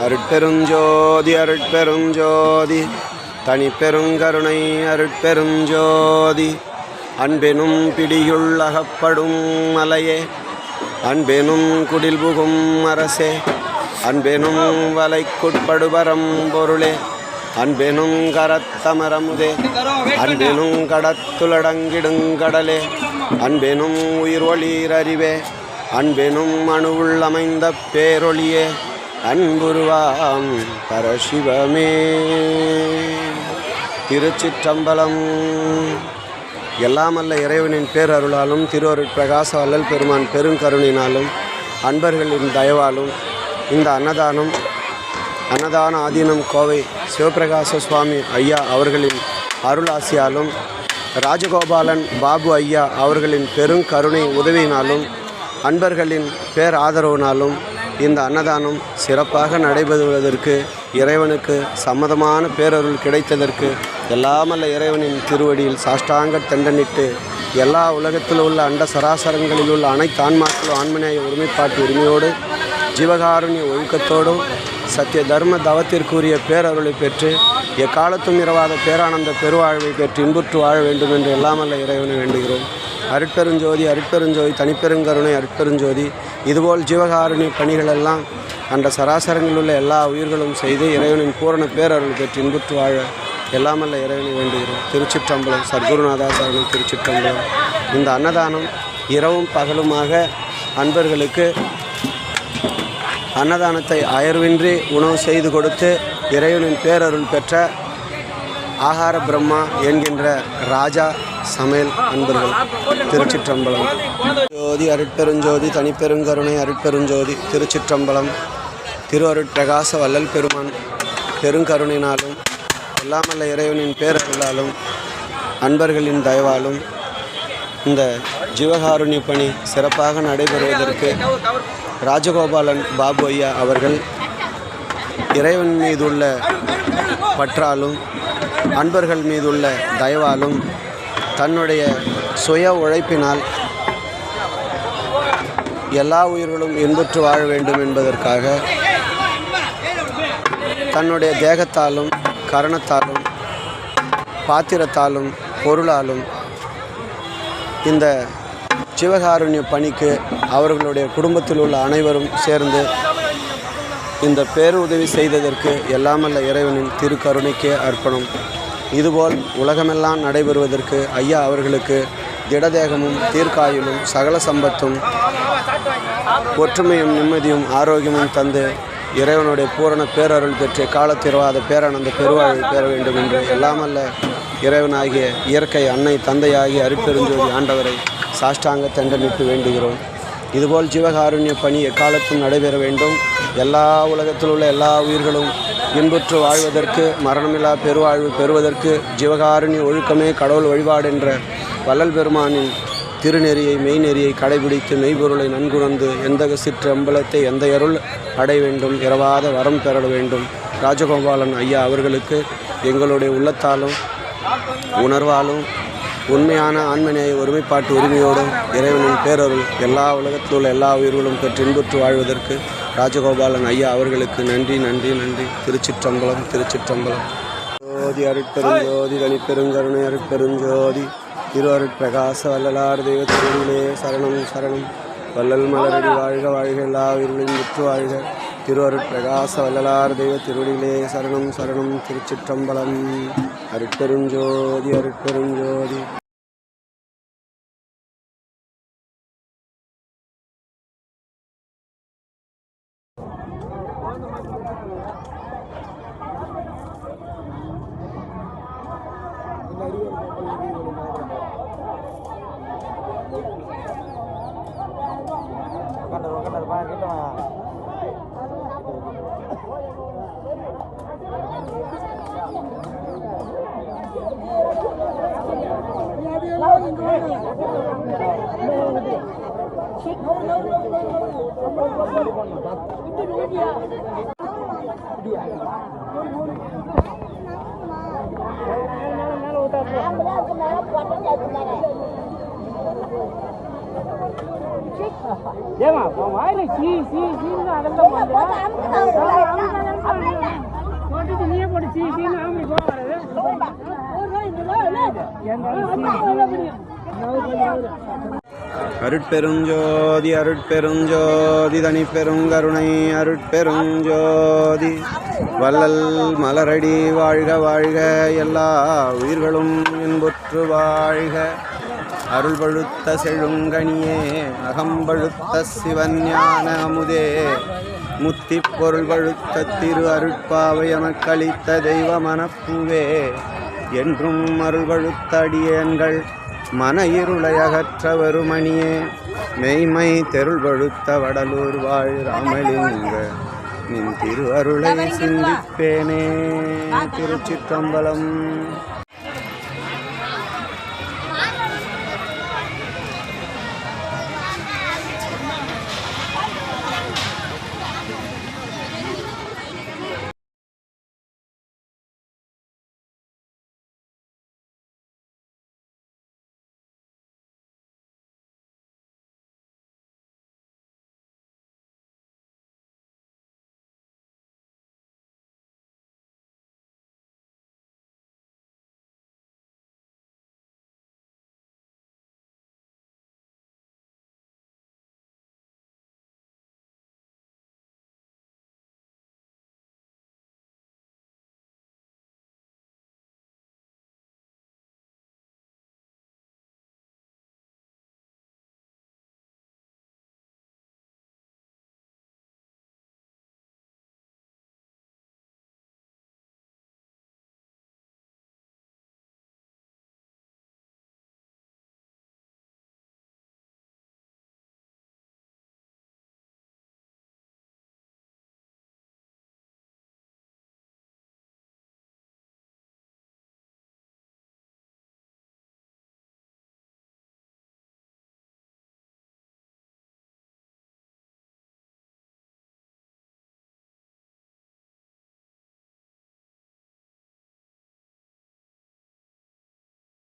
அருட்பெருஞ்சோதி அருட்பெருஞ்சோதி தனிப்பெருங்கருணை அருட்பெருஞ்சோதி அன்பெனும் பிடியுள் அகப்படும் மலையே அன்பெனும் குடில் புகும் அரசே அன்பெனும் வலைக்குட்படுபரம் பொருளே அன்பெனும் கரத்தமரமுதே அன்பெனும் கடத்துலடங்கிடுங்கடலே அன்பெனும் உயிர் ஒளீர் அன்பெனும் அணுவுள் அமைந்த பேரொளியே அன்புருவாம் பரசிவமே. திருச்சிற்றம்பலம். எல்லாமல்ல இறைவனின் பேரருளாலும் திருவருட் பிரகாச வல்லல் பெருமான் பெருங்கருணினாலும் அன்பர்களின் தயவாலும் இந்த அன்னதானம் அன்னதான ஆதீனம் கோவை சிவபிரகாச சுவாமி ஐயா அவர்களின் அருளாசியாலும் ராஜகோபாலன் பாபு ஐயா அவர்களின் பெருங்கருணை உதவியினாலும் அன்பர்களின் பேராதரவுனாலும் இந்த அன்னதானம் சிறப்பாக நடைபெறுவதற்கு இறைவனுக்கு சம்மதமான பேரருள் கிடைத்ததற்கு எல்லாமல்ல இறைவனின் திருவடியில் சாஷ்டாங்க தண்டனிட்டு எல்லா உலகத்தில் உள்ள அண்ட சராசரங்களில் உள்ள அனைத்து ஆன்மாக்களும் ஆன்மநேய ஒருமைப்பாட்டு உரிமையோடு ஜீவகாருண்ய ஒழுக்கத்தோடும் சத்திய தர்ம தவத்திற்குரிய பேரருளை பெற்று எக்காலத்தும் இரவாத பேரானந்த பெருவாழ்வை பெற்று இன்புற்று வாழ வேண்டும் என்று எல்லாமல்ல இறைவனை வேண்டுகிறோம். அருட்பெருஞ்சோதி அருட்பெருஞ்சோதி தனிப்பெருங்கருணை அருட்பெருஞ்சோதி இதுபோல் ஜீவகாருண்ய பணிகளெல்லாம் அந்த சராசரங்களில் உள்ள எல்லா உயிர்களும் செய்து இறைவனின் பூரண பேரருள் பெற்று இன்புற்று வாழ எல்லாமல்ல இறைவனை வேண்டுகிறோம். திருச்சிற்றம்பலம் சர்க்குருநாதா சரணம் திருச்சிற்றம்பலம். இந்த அன்னதானம் இரவும் பகலுமாக அன்பர்களுக்கு அன்னதானத்தை அயர்வின்றி உணவு செய்து கொடுத்து இறைவனின் பேரருள் பெற்ற ஆகார பிரம்மா என்கின்ற ராஜா சமையல் அன்பர்கள் திருச்சிற்றம்பலம். ஜோதி அருட்பெருஞ்சோதி தனிப்பெருங்கருணை அருட்பெருஞ்சோதி திருச்சிற்றம்பலம். திரு அருட்பிரகாச வள்ளல் பெருமான் பெருங்கருணினாலும் எல்லாமல்ல இறைவனின் பேரருளாலும் அன்பர்களின் தயவாலும் இந்த ஜீவகாருண்ய பணி சிறப்பாக நடைபெறுவதற்கு ராஜகோபாலன் பாபு ஐயா அவர்கள் இறைவன் மீதுள்ள பற்றாலும் அன்பர்கள் மீதுள்ள தயவாலும் தன்னுடைய சுய உழைப்பினால் எல்லா உயிர்களும் இன்புற்று வாழ வேண்டும் என்பதற்காக தன்னுடைய தேகத்தாலும் கரணத்தாலும் பாத்திரத்தாலும் பொருளாலும் இந்த சிவகாருண்ய பணிக்கு அவர்களுடைய குடும்பத்தில் உள்ள அனைவரும் சேர்ந்து இந்த பேருதவி செய்ததற்கு எல்லாமல்ல இறைவனின் திருக்கருணைக்கே அர்ப்பணம். இதுபோல் உலகமெல்லாம் நடைபெறுவதற்கு ஐயா அவர்களுக்கு திடதேகமும் தீர்க்காயுளும் சகல சம்பத்தும் ஒற்றுமையும் நிம்மதியும் ஆரோக்கியமும் தந்து இறைவனுடைய பூரண பேரருள் பெற்று காலத்திரவாத பேரானந்த பெருவாழ்வு பெற வேண்டும் என்று எல்லாமல்ல இறைவனாகிய இயற்கை அன்னை தந்தையாகிய அருட்பெருஞ்சோதி ஆண்டவரை சாஷ்டாங்க தண்டமிட்டு வேண்டுகிறோம். இதுபோல் ஜீவகாருண்ய பணி எக்காலத்தும் நடைபெற வேண்டும். எல்லா உலகத்தில் உள்ள எல்லா உயிர்களும் இன்புற்று வாழ்வதற்கு மரணமில்லா பெருவாழ்வு பெறுவதற்கு ஜீவகாரணி ஒழுக்கமே கடவுள் வழிபாடு என்ற வள்ளல் பெருமானின் திருநெறியை மெய்நெறியை கடைபிடித்து மெய்ப்பொருளை நன்குணர்ந்து எந்த சிற்றம்பலத்தை எந்த அருள் அடை வேண்டும் இரவாத வரம் பெற வேண்டும். ராஜகோபாலன் ஐயா அவர்களுக்கு எங்களுடைய உள்ளத்தாலும் உணர்வாலும் உண்மையான ஆன்மநேய ஒருமைப்பாட்டு உரிமையோடும் இறைவனின் பேரருள் எல்லா உலகத்தில் உள்ள எல்லா உயிர்களும் பெற்று இன்புற்று வாழ்வதற்கு ராஜகோபாலன் ஐயா அவர்களுக்கு நன்றி நன்றி நன்றி. திருச்சிற்றம்பலம் திருச்சிற்றம்பலம். ஜோதி அருட்பெருஞ்சோதி தனிப்பெருங்கருணை அருட்பெருஞ்சோதி திரு அருட்பிரகாச வல்லலார் தெய்வ திருவிழே சரணம் சரணம். வள்ளல் மலரடி வாழ்க வாழ்க எல்லா உயிர்களின் முற்று வாழ்க. திரு அருட்பிரகாச தெய்வ திருவடியிலே சரணம் சரணம். திருச்சிற்றம்பலம். அருட்பெருஞ்சோதி அருட்பெருஞ்சோதி Kadar, kadar banyak gitu mah. Dua. ஏமா வாயில சீ சீ சீன்னு அதெல்லாம் போட்டுட்டு நீயே போட்டு சீ சீன்னு ஆம்பளை போகாது அருட்பெருஞ்சோதி அருட்பெருஞ்சோதி தனிப்பெருங்கருணை அருட்பெருஞ்சோதி. வள்ளல் மலரடி வாழ்க வாழ்க எல்லா உயிர்களும் இன்புற்று வாழ்க. அருள் பழுத்த செழுங்கனியே அகம்பழுத்த சிவஞான அமுதே. முத்திப் பொருள் பழுத்த திரு அருட்பாவை எமக்களித்த தெய்வ மனப்பூவே. என்றும் அருள் பழுத்த அடியேன்கள் மன இருளை அகற்ற வருமணியே மெய்மை தெருள் பழுத்த வடலூர் வாழ் ராமலிங்க. நின் திரு அருளை சிந்திப்பேனே. திருச்சிற்றம்பலம்.